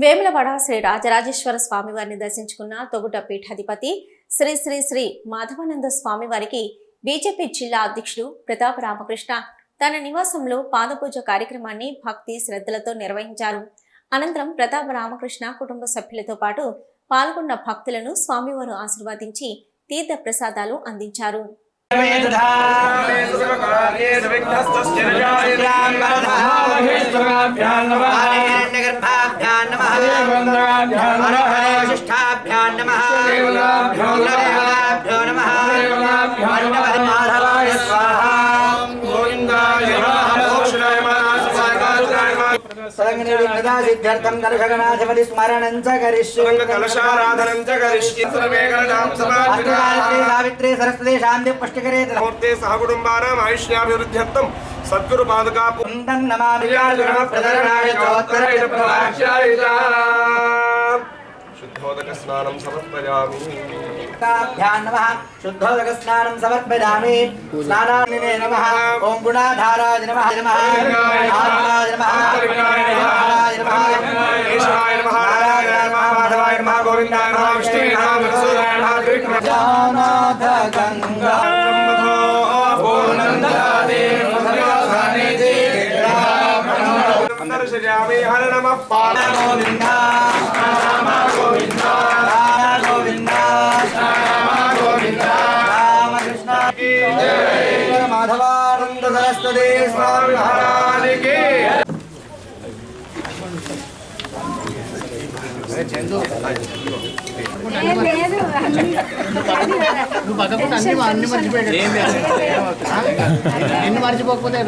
వేములవాడ శ్రీ రాజరాజేశ్వర స్వామివారిని దర్శించుకున్న తొగుట పీఠాధిపతి శ్రీ శ్రీ శ్రీ మాధవానంద స్వామివారికి బీజేపీ జిల్లా అధ్యక్షుడు ప్రతాప రామకృష్ణ తన నివాసంలో పాదపూజ కార్యక్రమాన్ని భక్తి శ్రద్ధలతో నిర్వహించారు. అనంతరం ప్రతాప రామకృష్ణ కుటుంబ సభ్యులతో పాటు పాల్గొన్న భక్తులను స్వామివారు ఆశీర్వదించి తీర్థ ప్రసాదాలు అందించారు. సిద్ధ్యర్థం కలుషగనాధిపతి స్మరణం చ కరిష్యే కలశారాధనం చ కరిష్యే సర్వే కలశాం అష్టకాలశ్రీ సమాధితాః సావిత్రి సరస్వతి శాంతి పుష్టికరే మూర్తే సహకుటుంబానాం ఆయుష్యాభివృద్ధ్యర్థం సద్గురు పాదుకా కుందం నమామి శుద్ధోదక స్నానం సమర్పయామి శుద్ధోదక స్నానం సమర్పయామి నమః ఓం గుణాధారాయ నమః నమః ఆత్మాయ నమః ఆత్మాయ నమః కేశవాయ నమః నమః మాధవాయ నమః గోవిందాయ నమః నమః త్రివిక్రమాయ జానాథ గంగా దర్శయామి హర నమః పాద గోవింద రామ గోవింద రామ గోవింద రామకృష్ణ మాధవానంద సరస్వతి స్వామి మహారాజుకి నువ్వు పక్కకుండా అన్ని అన్ని మర్చిపోయాడు. ఎన్ని మర్చిపోకపోతే